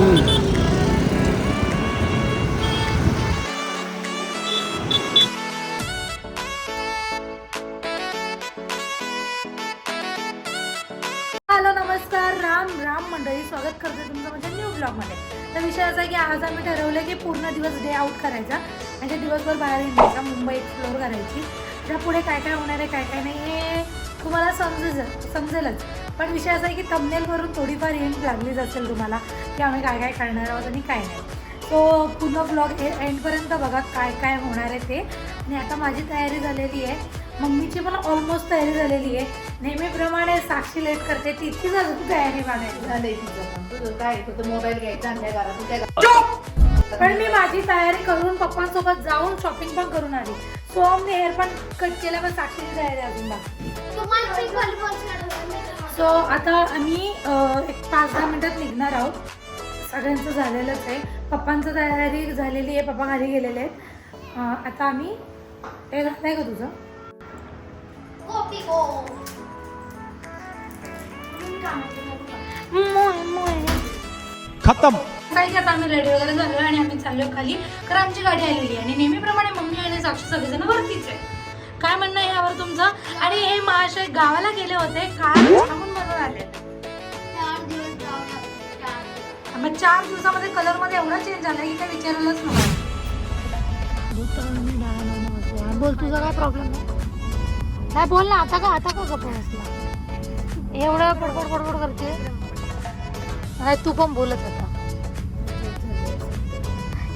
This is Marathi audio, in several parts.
हॅलो नमस्कार. राम राम मंडळी. स्वागत करते तुमचं म्हणजे न्यू ब्लॉगमध्ये तर विषय असा आहे की आज आम्ही ठरवलं की पूर्ण दिवस डे आउट करायचा. म्हणजे दिवसभर बाहेर येण्याचा मुंबई एक्सप्लोअर करायची. त्या पुढे काय काय होणार आहे काय काय नाही हे तुम्हाला समजेल समजेलच. पण विषय असा आहे की थंबनेलवरून थोडीफार हिंट लागलीच असेल तुम्हाला की आम्ही काय काय करणार आहोत आणि काय नाही. तो पूर्ण ब्लॉग एंडपर्यंत बघा काय काय होणार आहे ते. आणि आता माझी तयारी झालेली आहे. मम्मीची पण ऑलमोस्ट तयारी झालेली आहे. नेहमीप्रमाणे साक्षी लेट करते. तिथीच अजून तयारी बनायची झालंय तिचं पण. तुझं काय फक्त मोबाईल घ्यायचा पण मी माझी तयारी करून पप्पांसोबत जाऊन शॉपिंग पण करून आली. सोमने हेअर पण कट केलं पण साक्षीची तयारी अजून बाकी. सो आता आम्ही एक पाच दहा मिनिटात निघणार आहोत. सगळ्यांचं झालेलंच आहे. पप्पांचं तयारी झालेली आहे. पप्पा खाली गेलेले आहेत. आता आम्ही हे झालंय का तुझं? मोय, मोय. खत्म. काही आता आम्ही रेडी वगैरे झालो आणि आम्ही चाललो खाली. कारण आमची गाडी आलेली आहे आणि नेहमीप्रमाणे मम्मी आणि साक्षी सगळेजण वरतीच आहे. काय म्हणणं आहे यावर तुमचं? आणि हे महाशय गावाला गेले होते. आले. मग चार दिवसामध्ये कलरमध्ये एवढा चेंज झाला की काय विचारायलाच नव्हतं बोल तुझा काय प्रॉब्लेम नाही नाही बोल ना आता का आता का गप्प बसला? एवढं बडबड बडबड करते नाही तू पण बोलत होता.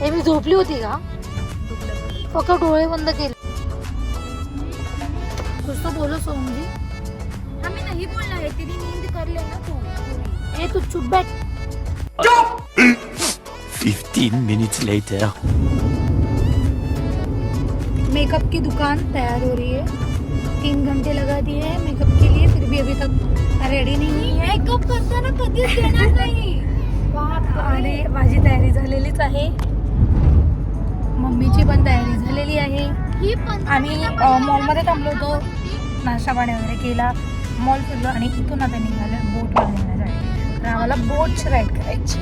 हे मी झोपली होती का? फक्त डोळे बंद केले. कुछ तो बोलो सोमजी हमें नहीं बोलना है तेरी नींद लेना तू? ए तू चुप बैठ. 15 minutes later. मेकअप की दुकान तैयार हो रही है। तीन घंटे लगा दिए हैं मेकअप के लिए फिर भी अभी तक रेडी नहीं है। मेकअप करताना कधीच देणार नाही। आणि माझी तयारी झालेलीच आहे। मम्मीची पण तयारी झालेली आहे. ही पण आम्ही मॉलमध्ये थांबलो होतो. नाश्ता पाणी वगैरे केला. मॉल फिरलो आणि इथून आता निघालं बोटवर आहे तर आम्हाला बोट्स राईड करायची.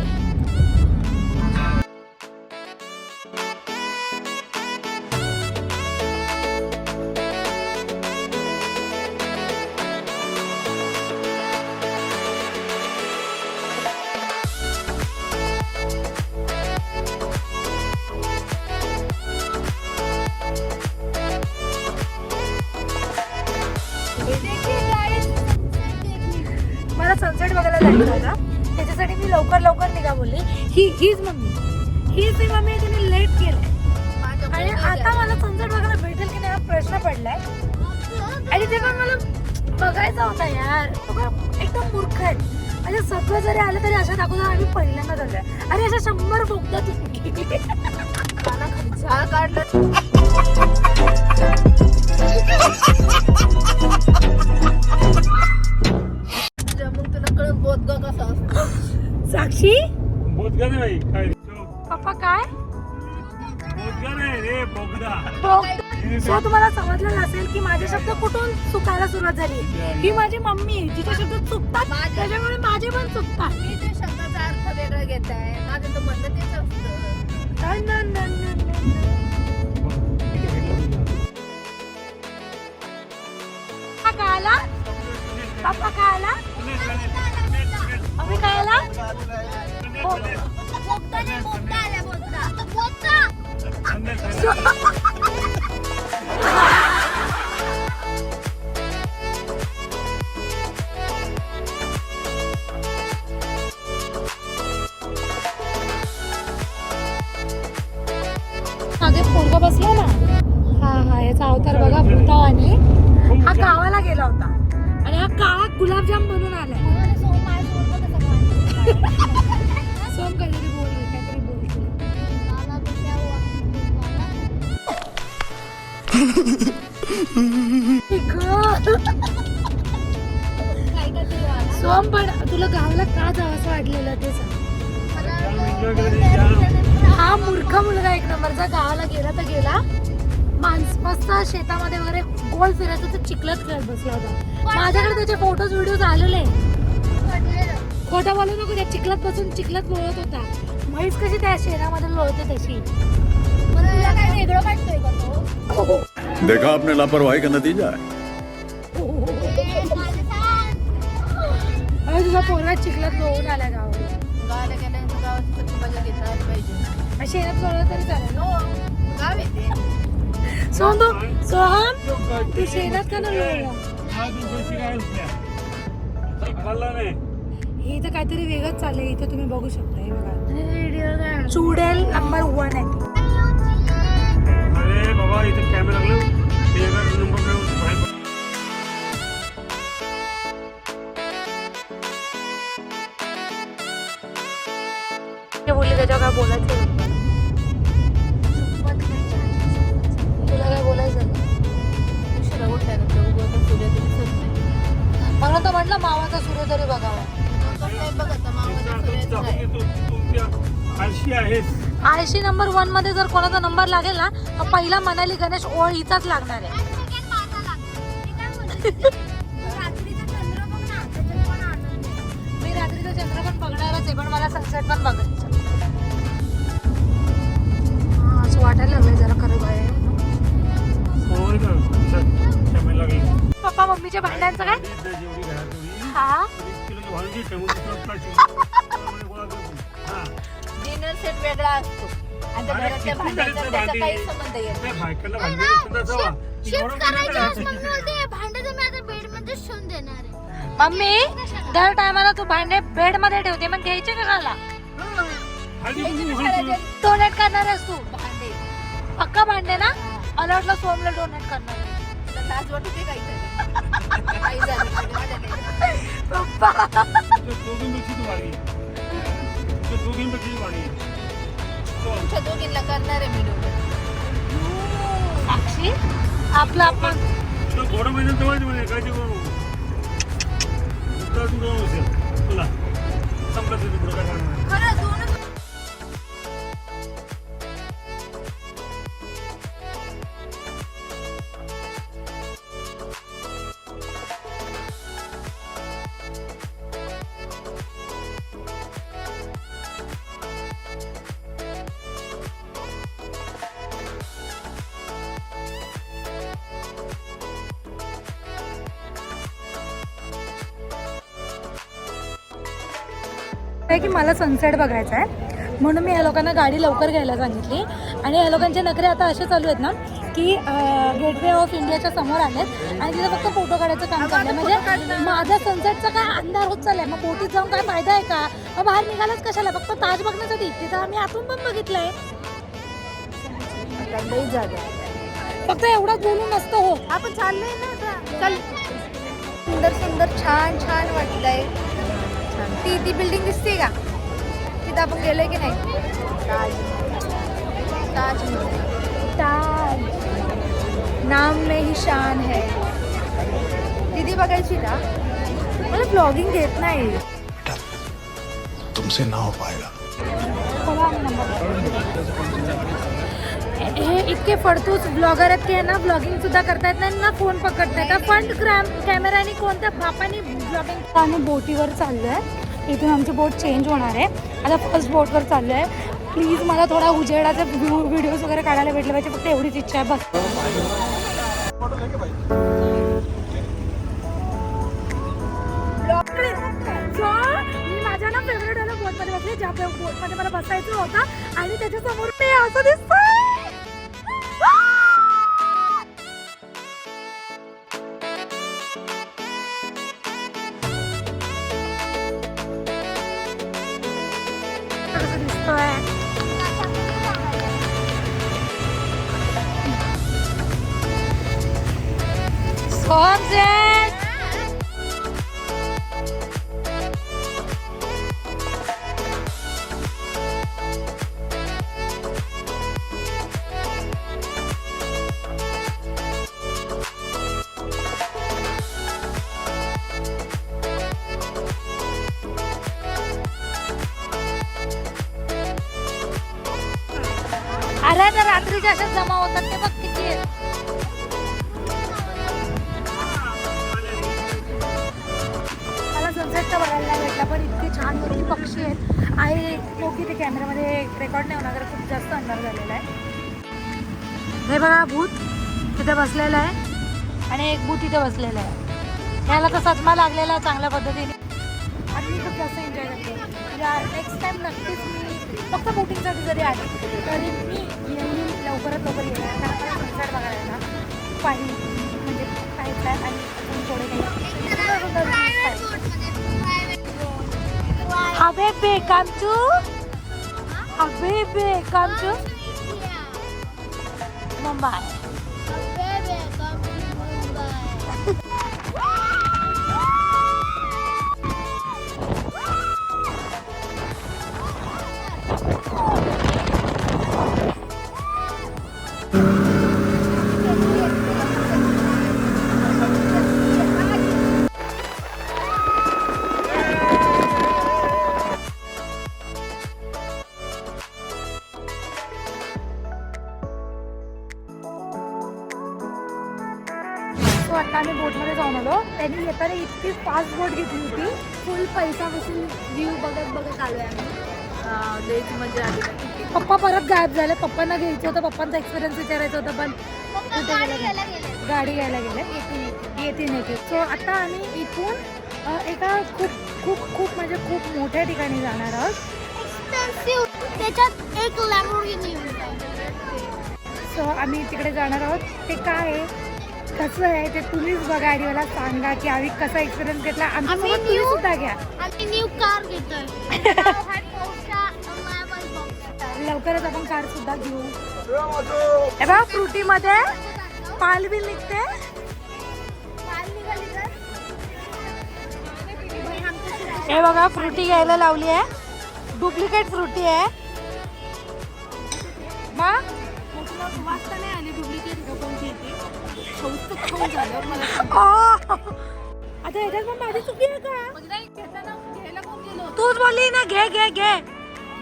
होतं त्याच्यासाठी मी लवकर लवकर निघा बोलली. ही हीच मम्मी. हीच ती मम्मी तिने लेट केलंय. आणि आता मला सनसेट बघायला भेटेल की नाही हा प्रश्न पडलाय. आणि ते पण मला बघायचा होता यार. एकदम मूर्ख आहे. म्हणजे सगळं जरी आलं तरी अशा दाखवतो आम्ही पहिल्यांदा झालोय अरे अशा शंभर बोगदा तुम्ही. काढलं. नाही काय पप्पा काय? सो तुम्हाला समजलं असेल की माझे शब्द कुठून चुकायला सुरुवात झाली? ही माझी मम्मी आहे जिचे शब्द चुकतात त्याच्यामुळे माझे पण चुकतात. मी त्या शब्दाचा अर्थ वेगळा घेत आहे माझं तर म्हणणं तेच असतं काय आला? पप्पा काय आला? मम्मी काय आला. बोगदा नाही बोगदा आला बोगदा सोम पण तुला गावाला का जावंसं वाटलेलं ते सांग. हा मूर्ख मुलगा एक नंबरचा गावाला गेला तर गेला. माणस मस्त शेतामध्ये वगैरे गोल फिरायचं तर चिखलत खेळत बसला होता. माझ्याकडे त्याचे फोटोज व्हिडिओज आलेले खोटं बोलू नको त्या चिखलात बसून चिखलात बोलत होता. म्हैस कशी त्या शेणामध्ये लोळते तशी? काय वेगळं वाटतोय का तो? देखा आपने लापरवाही का नतीजा है। अरे तुझा पोरगा चिखलात लोळून आला गावाला गावाला गेल्यानंतर गावाची सगळी मजा घेता आली पाहिजे. लोळलं तरी चालेल. हो गाव येते सोहम तू सोहम तू शेणात का नाही लोळला हे इथं काहीतरी वेगळंच चाललंय इथे तुम्ही बघू शकता हे बघा. चुडेल नंबर वन आहे. बाबा इथे कॅमेरा लागलो. ते नंबर बाहेर बोलले त्याच्यावर काय बोलायचं. तुला काय बोलायचं नाही. उशिरा उगवता सूर्य तरी म्हटलं मावाचा सूर्य तरी बघावा. आळशी नंबर वनमध्ये जर कोणाचा नंबर लागेल ना पहिला मनाली गणेश ओळ हिचाच लागणार आहे. मी रात्रीचा चंद्र पण बघणारच आहे पण मला सनसेट पण बघायचं हा, असं वाटायला लागलंय जरा खरं लागली पप्पा मम्मीच्या भांड्यांचं काय हा. हा. डिनर सेट वेगळा असतो आणि त्या अरे, घरातल्या किती भांड्याचा जणांचे त्याचा भांडी काही आहे? संबंध येत त्या बायकांना भांडी तर जावा. ती शिफ्ट बरोबर करायचं नाही आज करायचं. बोलते भांडे मी आता बेडमध्ये ठेवून देणार आहे मम्मी दर टायमाला तू भांडे बेडमध्ये ठेवते मग घ्यायचे का खाला खाली किती भांडी? डोनेट करणार आहेस तू भांडे पक्का भांडे ना मला वाटलं सोमला डोनेट करणार आहे. तर लाज वाटते काहीतरी काही झालं तरी माझ्या नाही. तो दोघींपेक्षा तू भारी आहे. तो दोघींपेक्षा तू भारी आहे. तो तुमच्या दोघींना करणार आहे मी डोळे साक्षी आपलं आपण तो घोडा महिन्यात जवळच म्हणे काय ते करू? उत्तर तू दोन असेल तुला. संपलं तुझं पुढं काय करणार? खरं दोनच आहे की मला सनसेट बघायचा आहे. म्हणून मी या लोकांना गाडी लवकर घ्यायला सांगितली. आणि या लोकांचे नखरे आता असे चालू आहेत ना की गेटवे ऑफ इंडियाच्या समोर आलेत. आणि तिथे फक्त फोटो काढायचं काम चाललंय. म्हणजे माझा सनसेटचा काय अंधार होत चाललाय? मग बोटीत जाऊन काय फायदा आहे का? मग बाहेर निघालाच कशाला? फक्त ताज बघण्यासाठी. तिथं आम्ही आतून पण बघितलंय. फक्त एवढंच बोलून नसतं हो. आपण चाललोय ना चल. सुंदर सुंदर छान छान वाटतंय. ती ती बिल्डिंग दिसते का? तिथं आपण गेलोय की नाही? ताज. ताज ताज नाम में ही शान है. दीदी बघायची ना मला ब्लॉगिंग घेत नाही. तुमसे ना हो पाएगा हे इतके फडतूस ब्लॉगर आहेत की ना ब्लॉगिंग सुद्धा करतायत नाही ना फोन पकडतायत का फ्रंट क्रॅम कॅमेराने कोणत्या बापाने ब्लॉगिंग आम्ही बोटीवर चाललोय. इथून आमची बोट चेंज होणार आहे. आता फर्स्ट बोटवर चाललो आहे प्लीज मला थोडा उजेडाचे व्हिडिओज वगैरे काढायला भेटले पाहिजे. फक्त एवढीच इच्छा आहे बस. मी माझ्या ना फेवरेट ना बोटमध्ये बसले ज्या बोटमध्ये मला बसायचं होतं. आणि त्याच्यासमोर ते असं दिसतंय कसं दिसतोय Sunset! अरे तर रात्रीच्या अशाच जमा होतात ते बघ किती मला सनसेट तर बघायला नाही भेटला पण इतकी छान कशी आहेत. आहे तो की ते कॅमेऱ्यामध्ये रेकॉर्ड नाही होणार कारण खूप जास्त अंधार झालेला आहे. हे बघा भूत तिथे बसलेलं आहे आणि एक भूत तिथे बसलेलं आहे. त्याला तर सचमा लागलेला चांगल्या पद्धतीने. आणि मी खूप जास्त एन्जॉय करते. या नेक्स्ट टाइम नक्कीच मी फक्त बोटिंगसाठी जरी आले तरी मी लवकरात लवकर येईल कारण मला सनसेट बघायला पाहिजे म्हणजे काही प्लॅन आणि अजून थोडे काही सुंदर सुंदर views पाहिजे. Habibi, come to? आम्ही बोटमध्ये जाऊन आलो. त्यांनी येताना इतकी फास्ट बोट घेतली होती. फुल पैसा बसून व्ह्यू बघत बघत आलोय आम्ही. लईच मजा आली. पप्पा परत गायब झाले. पप्पांना घ्यायचं होतं पप्पांचा एक्सपिरियन्स विचारायचं होतं पण? गाडी घ्यायला गेले. येतील येतील. सो आता आम्ही इथून एका खूप खूप खूप म्हणजे खूप मोठ्या ठिकाणी जाणार आहोत. त्याच्यात एक सो आम्ही तिकडे जाणार आहोत. ते काय आहे? कसं आहे ते तुम्हीच बघा आणि मला सांगा की आम्ही कसा एक्सपिरियन्स घेतला आमच्या आम्ही सोबत तुम्ही new- सुद्धा घ्या. आम्ही न्यू कार घेतोय. लवकरच आपण कार सुद्धा घेऊ. हे बघा फ्रुटी मध्ये पाल बी निघते हे बघा फ्रुटी घ्यायला लावली आहे. डुप्लिकेट फ्रुटी आहे. मा झालं मला आ! आता ह्याच्यात पण माझी चुकी आहे का? घ्यायला कोण गेलो तूच बोलली ना घे घे घे.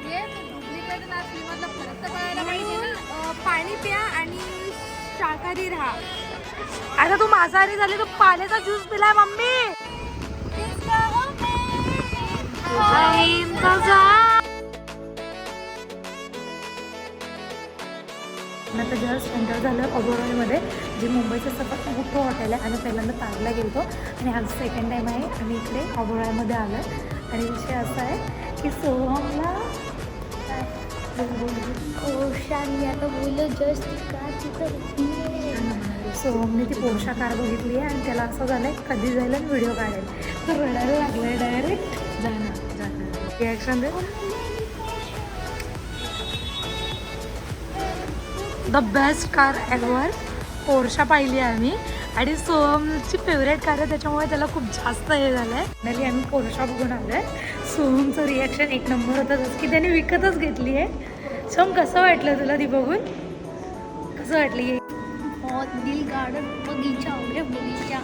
हे डुप्लिकेट ना मधला फरक तर कळायला पाहिजे ना. पाणी प्या आणि शाकाहारी राहा. आता तू मांसाहारी झाली तू पाल्याचा ज्यूस पिलाय मम्मी. तुझा इंतजार आता जस्ट एंटर झालं अबोराईमध्ये जे मुंबईचं सगळ्यात मोठं हॉटेल आहे आम्ही पहिल्यांदा तारला गेलो आणि आज सेकंड टाईम आहे. आम्ही इकडे अबोळ्यामध्ये आलो आणि विषय असा आहे की सोहमला काय? आता बोललो जस्ट का सोहमने ती पोषा कार बघितली आहे आणि त्याला असं झालं आहे कधी जायला व्हिडिओ काढेल. तो रडायला आहे डायरेक्ट जाणार जाणार reaction they the best car ever Porsche पाहिली आहे आम्ही. आणि सोहमची फेवरेट कार आहे त्याच्यामुळे त्याला खूप जास्त हे झालं आहे फायनली आम्ही पोरशा बघून आलो आहे सोहमचं रिॲक्शन एक नंबर होतं. जसं की त्याने विकतच घेतली आहे. सोहम कसं वाटलं तुला ती बघून? कसं वाटली दिल गार्डन बगीचा बगीचा.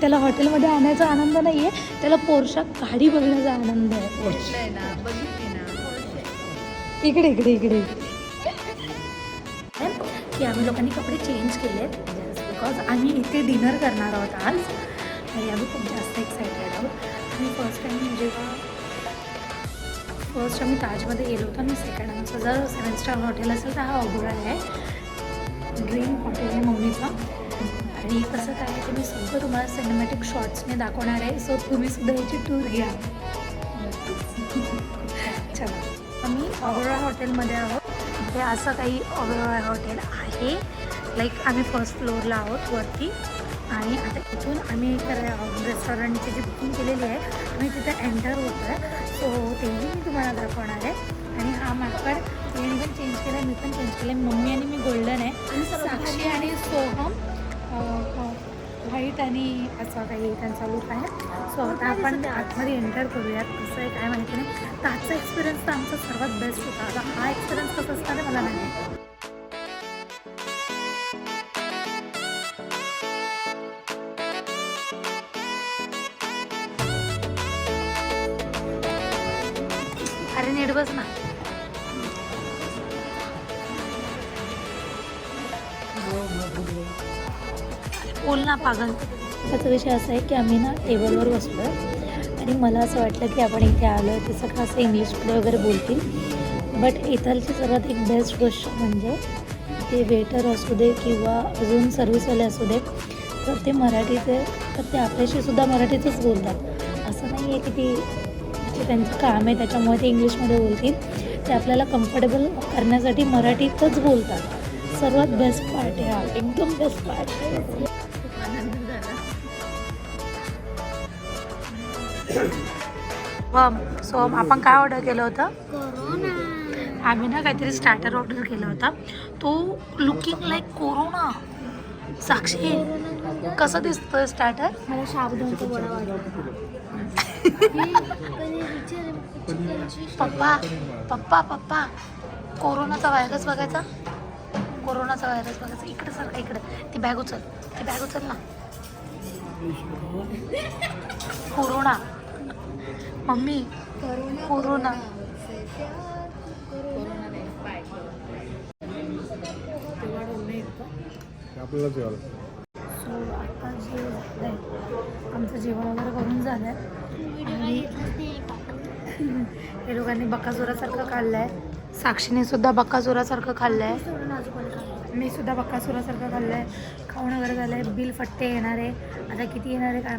त्याला हॉटेलमध्ये आणायचा आनंद नाही आहे त्याला पोरशा गाडी बघण्याचा आनंद आहे. इकडे इकडे इकडे. की आम्ही लोकांनी कपडे चेंज केलेत. बिकॉज आम्ही इथे डिनर करणार आहोत आज. आणि आम्ही खूप जास्त एक्सायटेड आहोत. आणि फर्स्ट म्हणजे टाईम जेव्हा फर्स्ट आम्ही ताजमध्ये गेलो होतो आणि सेकंड आमचं जर सेवन स्टार हॉटेल असेल तर हा अगोरा आहे. ड्रीम हॉटेल आहे मम्मीचा. आणि कसं काय आहे ते मी सगळं तुम्हाला सिनेमॅटिक शॉर्ट्सने दाखवणार आहे. सो तुम्ही सुद्धा याची टूर घ्या. चला. आम्ही अगोरा हॉटेलमध्ये आहोत. हे असं काही अगोरा हॉटेल आहे. लाईक आम्ही फर्स्ट फ्लोअरला आहोत वरती. आणि आता इथून आम्ही रेस्टॉरंटची जी बुकिंग केलेली आहे आम्ही तिथे एंटर होतो आहे. सो तेही मी तुम्हाला दाखवणार आहे. आणि हा माकड तिने पण चेंज केला आहे मी पण चेंज केलं आहे मम्मी आणि मी गोल्डन आहे. साक्षी आणि सोहम व्हाईट आणि असा काही त्यांचा लुक आहे. सो आता आपण आतमध्ये एंटर करूयात. कसं आहे काय माहिती नाही. तर आजचा एक्सपिरियन्स तर आमचा सर्वात बेस्ट होता. आता हा एक्सपिरियन्स कसा असणार मला नाही. पागल. त्याचा विषय असा आहे की आम्ही ना टेबलवर बसलो आणि मला असं वाटलं की आपण इथे आलो आहे ते सगळं असं इंग्लिशमध्ये वगैरे बोलतील. बट इथलची सर्वात एक बेस्ट गोष्ट म्हणजे ते वेटर असू दे किंवा अजून सर्व्हिसवाले असू दे तर ते मराठीचे तर ते आपल्याशी सुद्धा मराठीतच बोलतात. असं नाही आहे की ती जे त्यांचं काम आहे त्याच्यामुळे ते इंग्लिशमध्ये बोलतील. ते आपल्याला कम्फर्टेबल करण्यासाठी मराठीतच बोलतात. सर्वात बेस्ट पार्ट आहे हा एकदम बेस्ट पार्ट सो आपण काय ऑर्डर केलं होतं? आम्ही ना काहीतरी स्टार्टर ऑर्डर केला होता. तो लुकिंग लाईक कोरोना साक्षी कसं दिसतोय स्टार्टर मला वडा पप्पा पप्पा पप्पा. कोरोनाचा व्हायरस बघायचा? कोरोनाचा व्हायरस बघायचा. इकडे सारखा इकडे. ती बॅग उचल. ती बॅग उचल ना. कोरोना. मम्मी कोरोना सो आता जे आमचं जेवण वगैरे करून झालंय. आणि हे लोकांनी बकासुरासारखं खाल्लंय. साक्षीने सुद्धा बकासुरासारखं खाल्लंय. मी सुद्धा बकासुरासारखं खाल्लंय. खाऊन वगैरे झालंय. बिल फट्टे येणार. आहे आता किती येणार आहे काय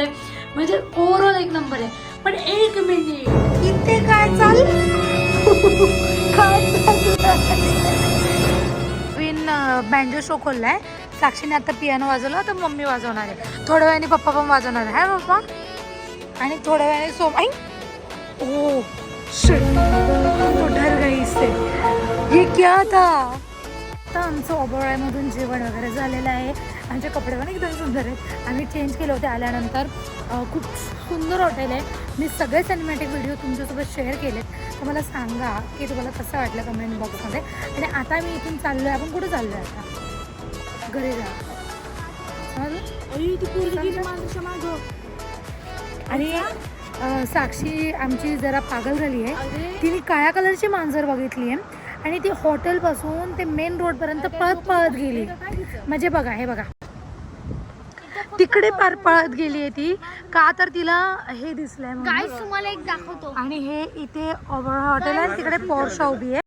आहे. म्हणजे ओव्हरऑल एक नंबर आहे. पण एक मिनिट इथे काय चाललं काय विन बँजो शो खोललाय. साक्षीने आता पियानो वाजवला तर मम्मी वाजवणार आहे. थोड्या वेळाने पप्पा पण वाजवणार आहे. हाय पप्पा. आणि थोड्या वेळाने सोम आई ओ शिट तो डर गई से ये क्या था? आता आमचं ओबोळ्यामधून जेवण वगैरे झालेलं आहे. आमचे कपडे पण एकदम सुंदर आहेत. आम्ही चेंज केले होते आल्यानंतर. खूप सुंदर हॉटेल आहे. मी सगळे सिनेमॅटिक व्हिडिओ तुमच्यासोबत शेअर केलेत. तर मला सांगा की तुम्हाला कसं वाटलं कमेंट बॉक्समध्ये आणि आता मी इथून चाललो आहे आपण कुठे चाललो आहे आता? घरी जा? आणि साक्षी आमची जरा पागल झाली आहे. तिने काळ्या कलरची मांजर बघितली आहे. आणि ती हॉटेलपासून ते मेन रोडपर्यंत पळत पळत गेली. म्हणजे बघा हे बघा. तिकडे पार पळत गेली आहे ती. का तर तिला हे दिसलंय म्हणून. गाईस तुम्हाला एक दाखवतो. आणि हे इथे हॉटेल आहे तिकडे पोर्शा उभी आहे.